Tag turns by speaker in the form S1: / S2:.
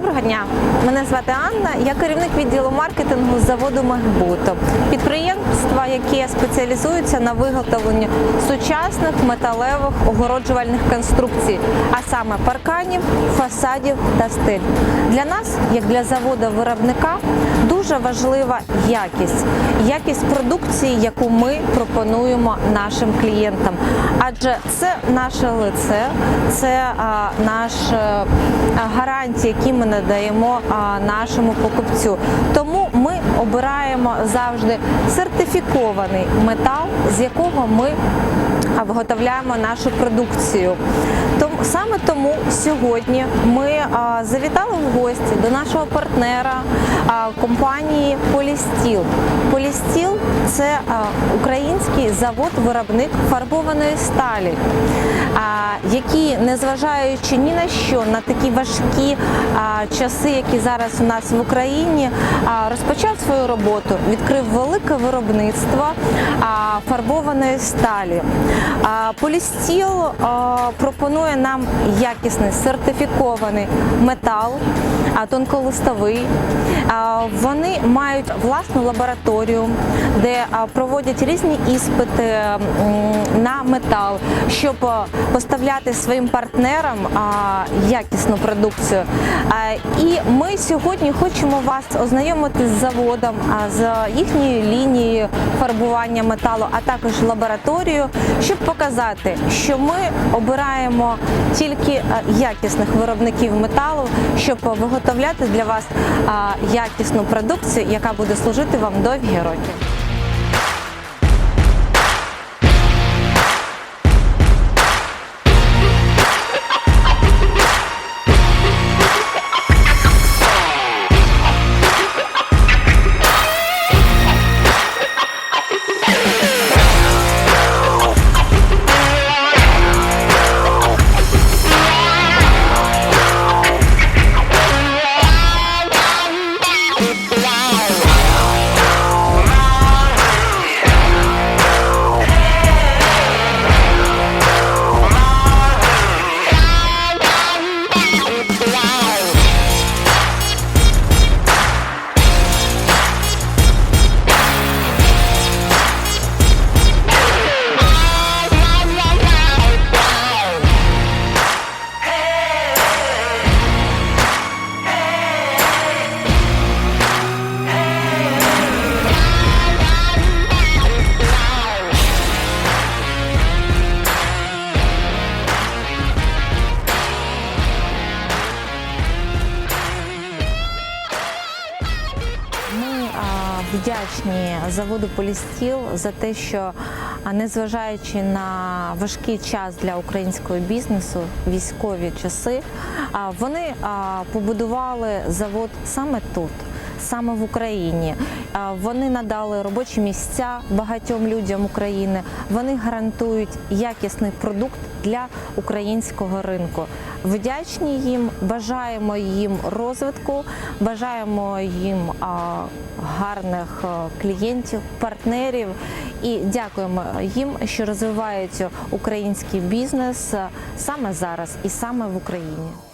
S1: Доброго дня, мене звати Анна. Я керівник відділу маркетингу заводу Мегбуто. підприємства, яке спеціалізується на виготовленні сучасних металевих огороджувальних конструкцій, а саме парканів, фасадів та стель. Для нас, як для заводу виробника, дуже важлива якість, якість продукції, яку ми пропонуємо нашим клієнтам. Адже це наше лице, це наш е, гарантії, які ми надаємо нашому покупцю. Тому обираємо завжди сертифікований метал, з якого ми виготовляємо нашу продукцію. Тому саме тому сьогодні ми а, завітали в гості до нашого партнера а, компанії Полістіл. Полістіл це український завод-виробник фарбованої сталі, який, незважаючи ні на що, на такі важкі часи, які зараз у нас в Україні, розпочав свою роботу, відкрив велике виробництво фарбованої сталі. Полістіл пропонує нам якісний сертифікований метал, тонколистовий. Вони мають власну лабораторію, де проводять різні іспити на метал, щоб поставляти своїм партнерам якісну продукцію. І ми сьогодні хочемо вас ознайомити з заводом, з їхньою лінією фарбування металу, а також лабораторією, щоб показати, що ми обираємо тільки якісних виробників металу, щоб виготовляти для вас якісну продукцію, яка буде служити вам довгі роки. Вдячні заводу Полістіл за те, що незважаючи на важкий час для українського бізнесу, військові часи, вони побудували завод саме тут. Саме в Україні вони надали робочі місця багатьом людям України. Вони гарантують якісний продукт для українського ринку. Вдячні їм, бажаємо їм розвитку, бажаємо їм гарних клієнтів, партнерів і дякуємо їм, що розвивають український бізнес саме зараз і саме в Україні.